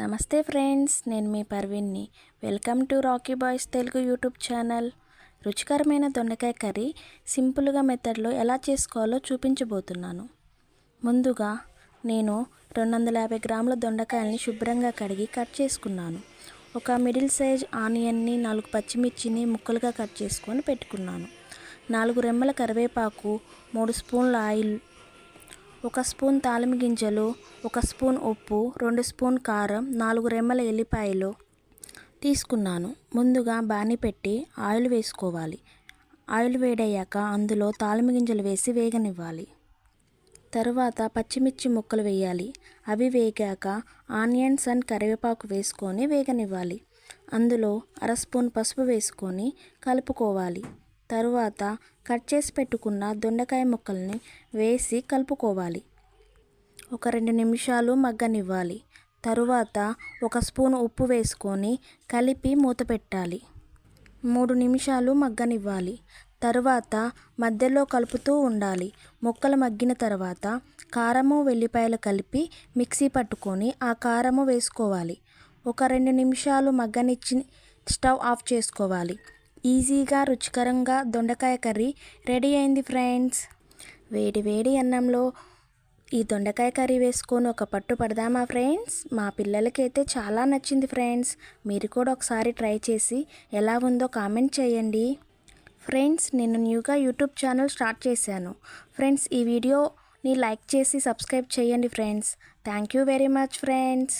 నమస్తే ఫ్రెండ్స్ నేను మీ పర్వీన్ని. Welcome to Rocky boys Telugu YouTube channel. రుచికరమైన దొండకాయ కర్రీ సింపుల్గా మెథడ్లో ఎలా చేసుకోవాలో చూపించబోతున్నాను. ముందుగా నేను రెండు వందల యాభై గ్రాముల దొండకాయల్ని శుభ్రంగా కడిగి కట్ చేసుకున్నాను. ఒక మిడిల్ సైజ్ ఆనియన్ని నాలుగు పచ్చిమిర్చిని ముక్కలుగా కట్ చేసుకొని పెట్టుకున్నాను. నాలుగు రెమ్మల కరివేపాకు మూడు స్పూన్ల ఆయిల్ ఒక స్పూన్ తాలిమి గింజలు ఒక స్పూన్ ఉప్పు రెండు స్పూన్ కారం నాలుగు రెమ్మల ఎల్లిపాయలు తీసుకున్నాను. ముందుగా బాణీ పెట్టి ఆయిల్ వేసుకోవాలి. ఆయిల్ వేడయ్యాక అందులో తాలిమి గింజలు వేసి వేగనివ్వాలి. తరువాత పచ్చిమిర్చి ముక్కలు వేయాలి. అవి వేగాక ఆనియన్స్ అండ్ కరివేపాకు వేసుకొని వేగనివ్వాలి. అందులో అర స్పూన్ పసుపు వేసుకొని కలుపుకోవాలి. తరువాత కట్ చేసి పెట్టుకున్న దొండకాయ ముక్కల్ని వేసి కలుపుకోవాలి. ఒక రెండు నిమిషాలు మగ్గనివ్వాలి. తరువాత ఒక స్పూన్ ఉప్పు వేసుకొని కలిపి మూత పెట్టాలి. మూడు నిమిషాలు మగ్గనివ్వాలి. తరువాత మధ్యలో కలుపుతూ ఉండాలి. ముక్కలు మగ్గిన తర్వాత కారము వెల్లిపాయలు కలిపి మిక్సీ పట్టుకొని ఆ కారము వేసుకోవాలి. ఒక రెండు నిమిషాలు మగ్గనిచ్చి స్టవ్ ఆఫ్ చేసుకోవాలి. ఈజీగా రుచికరంగా దొండకాయ కర్రీ రెడీ అయింది ఫ్రెండ్స్. వేడి వేడి అన్నంలో ఈ దొండకాయ కర్రీ వేసుకొని ఒక పట్టు పడదామా ఫ్రెండ్స్? మా పిల్లలకైతే చాలా నచ్చింది ఫ్రెండ్స్. మీరు కూడా ఒకసారి ట్రై చేసి ఎలా ఉందో కామెంట్ చేయండి. ఫ్రెండ్స్ నేను న్యూగా యూట్యూబ్ ఛానల్ స్టార్ట్ చేశాను. ఫ్రెండ్స్ ఈ వీడియోని లైక్ చేసి సబ్స్క్రైబ్ చేయండి friends. Thank you very much friends.